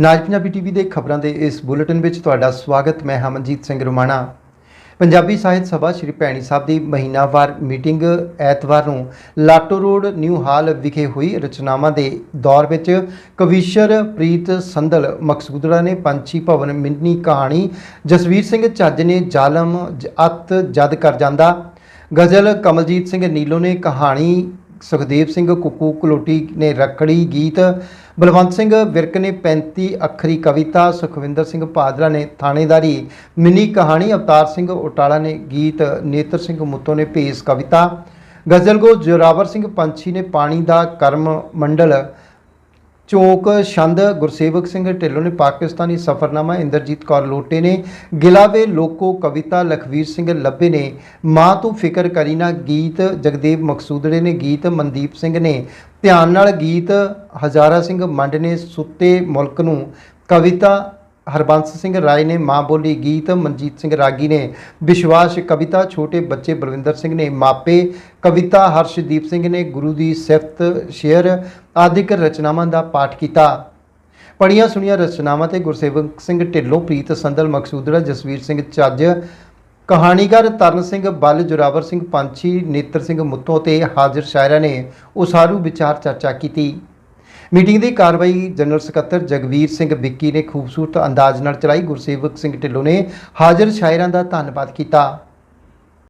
ਨਾਜ Punjabi TV ਦੇ ਖਬਰਾਂ ਦੇ ਇਸ ਬੁਲੇਟਿਨ ਵਿੱਚ ਤੁਹਾਡਾ ਸਵਾਗਤ, ਮੈਂ ਹਮਨਜੀਤ ਸਿੰਘ ਰੁਮਾਣਾ। ਪੰਜਾਬੀ ਸਾਹਿਤ ਸਭਾ ਸ਼੍ਰੀ ਭੈਣੀ ਸਾਹਿਬ ਦੀ ਮਹੀਨਾਵਾਰ ਮੀਟਿੰਗ ਐਤਵਾਰ ਨੂੰ ਲਾਟੋ ਰੋਡ, ਨਿਊ ਹਾਲ ਵਿਖੇ ਹੋਈ ਰਚਨਾਵਾਂ ਦੇ ਦੌਰ ਵਿੱਚ ਕਵੀਸ਼ਰ ਪ੍ਰੀਤ ਸੰਦਲ ਮਕਸੂਦੜਾ ਨੇ ਪੰਛੀ ਭਵਨ ਮਿੰਨੀ ਕਹਾਣੀ, ਜਸਵੀਰ ਸਿੰਘ ਚੱਜ ਨੇ ਜ਼ਾਲਮ ਜ- ਅਤ ਜਦ ਕਰ ਜਾਂਦਾ। ਗਜ਼ਲ ਕਮਲਜੀਤ ਸਿੰਘ ਨੀਲੋ ਨੇ ਕਹਾਣੀ, ਸੁਖਦੇਵ ਸਿੰਘ ਕੁੱਕੂ ਕਲੋਟੀ ਨੇ ਰੱਖੜੀ ਗੀਤ ਬਲਵੰਤ ਸਿੰਘ ਵਿਰਕ ਨੇ 35 ਅੱਖਰੀ ਕਵਿਤਾ ਸੁਖਵਿੰਦਰ ਸਿੰਘ ਭਾਦਰਾ ਨੇ ਥਾਣੇਦਾਰੀ ਮਿੰਨੀ ਕਹਾਣੀ ਅਵਤਾਰ ਸਿੰਘ ਉਟਾਲਾ ਨੇ ਗੀਤ ਨੇਤਰ ਸਿੰਘ ਮੁੱਤੋ ਨੇ ਭੇਸ ਕਵਿਤਾ ਗਜ਼ਲਗੋ ਜੋਰਾਵਰ ਸਿੰਘ ਪੰਛੀ ਨੇ ਪਾਣੀ ਦਾ ਕਰਮ ਮੰਡਲ ਚੌਕ ਛੰਦ ਗੁਰਸੇਵਕ ਸਿੰਘ ਢਿੱਲੋਂ ਨੇ ਪਾਕਿਸਤਾਨੀ ਸਫਰਨਾਮਾ ਇੰਦਰਜੀਤ ਕੌਰ ਲੋਟੇ ਨੇ, ਗਿਲਾਵੇ ਲੋਕੋ ਕਵਿਤਾ ਲਖਵੀਰ ਸਿੰਘ ਲੱਭੇ ਨੇ, ਮਾਂ ਤੂੰ ਫਿਕਰ ਕਰੀ ਨਾ ਗੀਤ ਜਗਦੇਵ ਮਕਸੂਦੜੇ ਨੇ ਗੀਤ, ਮਨਦੀਪ ਸਿੰਘ ਨੇ ਧਿਆਨ ਨਾਲ ਗੀਤ, ਹਜ਼ਾਰਾ ਸਿੰਘ ਮੰਡ ਨੇ ਸੁੱਤੇ ਮੁਲਕ ਨੂੰ ਕਵਿਤਾ ਹਰਬੰਸ ਸਿੰਘ ਰਾਏ ਨੇ ਮਾਂ ਬੋਲੀ ਗੀਤ, ਮਨਜੀਤ ਸਿੰਘ ਰਾਗੀ ਨੇ ਵਿਸ਼ਵਾਸ ਕਵਿਤਾ, ਛੋਟੇ ਬੱਚੇ ਬਲਵਿੰਦਰ ਸਿੰਘ ਨੇ ਮਾਪੇ, ਕਵਿਤਾ ਹਰਸ਼ਦੀਪ ਸਿੰਘ ਨੇ ਗੁਰੂ ਦੀ ਸਿਫਤ ਸ਼ੇਅਰ ਆਦਿਕ ਰਚਨਾਵਾਂ ਦਾ ਪਾਠ ਕੀਤਾ। ਪੜੀਆਂ ਸੁਣੀਆਂ ਰਚਨਾਵਾਂ ਤੇ ਗੁਰਸੇਵਕ ਸਿੰਘ ਢਿੱਲੋਂ, ਪ੍ਰੀਤ ਸੰਦਲ, ਮਕਸੂਦੜਾ, ਜਸਵੀਰ ਸਿੰਘ ਚੱਜ, ਕਹਾਣੀਕਾਰ ਤਰਨ ਸਿੰਘ, ਬਲ ਜੁਰਾਵਰ ਸਿੰਘ ਪੰਛੀ, ਨੇਤਰ ਸਿੰਘ ਮੁੱਤੋਂ ਤੇ ਹਾਜ਼ਰ ਸ਼ਾਇਰਾਂ ਨੇ ਉਸਾਰੂ ਵਿਚਾਰ ਚਰਚਾ ਕੀਤੀ। ਮੀਟਿੰਗ ਦੀ ਕਾਰਵਾਈ ਜਨਰਲ ਸਕੱਤਰ ਜਗਵੀਰ ਸਿੰਘ ਵਿੱਕੀ ਨੇ ਖੂਬਸੂਰਤ ਅੰਦਾਜ਼ ਨਾਲ ਚਲਾਈ। ਗੁਰਸੇਵਕ ਸਿੰਘ ਢਿੱਲੋਂ ਨੇ ਹਾਜ਼ਰ ਸ਼ਾਇਰਾਂ ਦਾ ਧੰਨਵਾਦ ਕੀਤਾ।